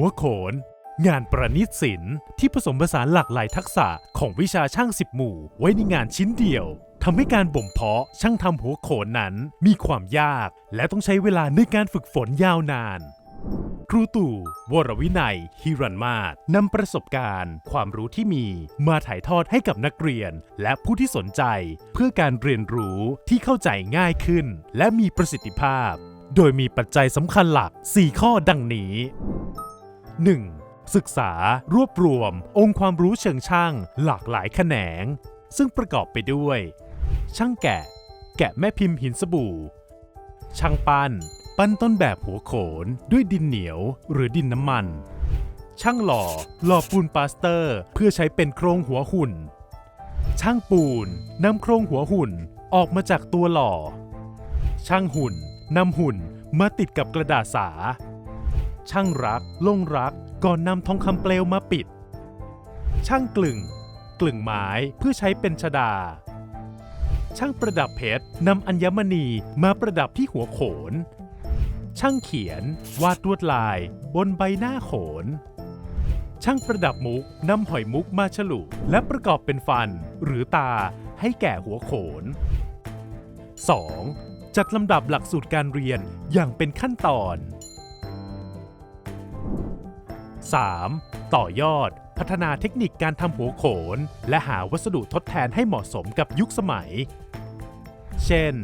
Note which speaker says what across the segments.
Speaker 1: หัวโขน งานประณีตศิลป์ที่ผสมผสานหลากหลายทักษะของวิชาช่างสิบหมู่ไว้ในงานชิ้นเดียวทำให้การบ่มเพาะช่างทำหัวโขนนั้นมีความยาก และต้องใช้เวลาในการฝึกฝนยาวนาน ครูตู่วรวินัย ฮิรันมาศนำประสบการณ์ ความรู้ที่มีมาถ่ายทอดให้กับนักเรียน และผู้ที่สนใจ เพื่อการเรียนรู้ที่เข้าใจง่ายขึ้น และมีประสิทธิภาพ โดยมีปัจจัยสำคัญหลัก 4 ข้อดังนี้ 1. ศึกษารวบรวม องค์ความรู้เชิงช่างหลากหลายแขนง ซึ่งประกอบไปด้วย ช่างแกะ แกะแม่พิมพ์หินสบู่ ช่างปั้น ปั้นต้นแบบหัวโขนด้วยดินเหนียวหรือดินน้ำมัน ช่างหล่อหล่อปูนปาสเตอร์ เพื่อใช้เป็นโครงหัวหุ่น ช่างปูนนำโครงหัวหุ่นออกมาจากตัวหล่อ ช่างหุ่นนำหุ่นมาติดกับกระดาษสา ช่างรักลงรักก่อนนำทองคำเปลวมาปิด ช่างกลึง กลึงไม้เพื่อใช้เป็นชดา ช่างประดับเพชรนำอัญมณีมาประดับที่หัวโขน ช่างเขียนวาดลวดลาย บนใบหน้าโขน ช่างประดับมุกนำหอยมุกมาฉลุและประกอบเป็นฟันหรือตาให้แก่หัวโขน 2. จัดลำดับหลักสูตรการเรียนอย่างเป็นขั้นตอน 3. ต่อยอด พัฒนาเทคนิคการทำหัวโขน และหาวัสดุทดแทนให้เหมาะสมกับยุคสมัย เช่น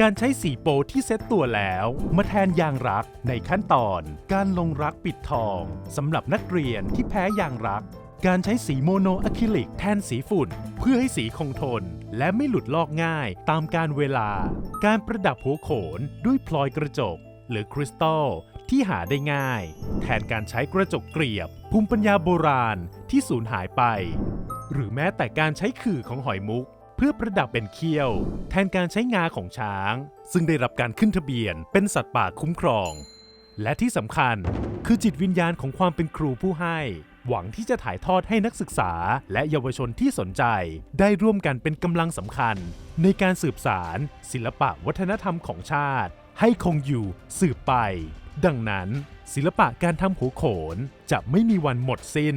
Speaker 1: การใช้สีโปที่เซ็ตตัวแล้ว มาแทนยางรักในขั้นตอน การลงรักปิดทองสำหรับนักเรียนที่แพ้ยางรัก การใช้สีโมโนอะคริลิกแทนสีฝุ่น เพื่อให้สีคงทน และไม่หลุดลอกง่ายตามการเวลา การประดับหัวโขนด้วยพลอยกระจก หรือคริสตัล ที่หาได้ง่าย แทนการใช้กระจกเกลียบ ภูมิปัญญาโบราณที่สูญหายไป หรือแม้แต่การใช้ขื่อของหอยมุก เพื่อประดับเป็นเขี้ยว แทนการใช้งาของช้าง ซึ่งได้รับการขึ้นทะเบียนเป็นสัตว์ป่าคุ้มครอง และที่สำคัญคือจิตวิญญาณของความเป็นครูผู้ให้ หวังที่จะถ่ายทอดให้นักศึกษาและเยาวชนที่สนใจ ได้ร่วมกันเป็นกำลังสำคัญ ในการสืบสาร ศิลปะวัฒนธรรมของชาติ ให้คงอยู่สืบไป ดังนั้น ศิลปะการทำหัวโขนจะไม่มีวันหมดสิ้น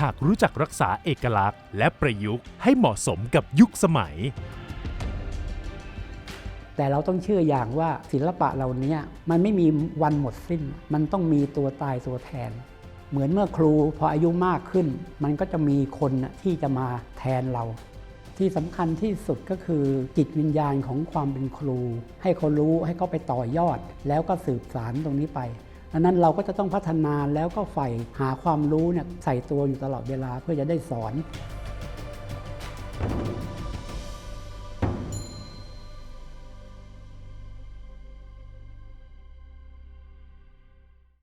Speaker 1: หากรู้จักรักษาเอกลักษณ์ และประยุกต์ให้เหมาะสมกับยุคสมัย
Speaker 2: แต่เราต้องเชื่ออย่างว่าศิลปะเหล่านี้มันไม่มีวันหมดสิ้น มันต้องมีตัวตายตัวแทน เหมือนเมื่อครูพออายุมากขึ้น มันก็จะมีคนที่จะมาแทนเรา ที่สำคัญที่สุดก็คือจิตวิญญาณของความเป็นครู ให้เขารู้ให้เขาไปต่อยอด แล้วก็สืบสารตรงนี้ไปดังนั้นเราก็จะต้องพัฒนาแล้วก็ใฝ่หาความรู้เนี่ยใส่ตัวอยู่ตลอดเวลาเพื่อจะได้สอน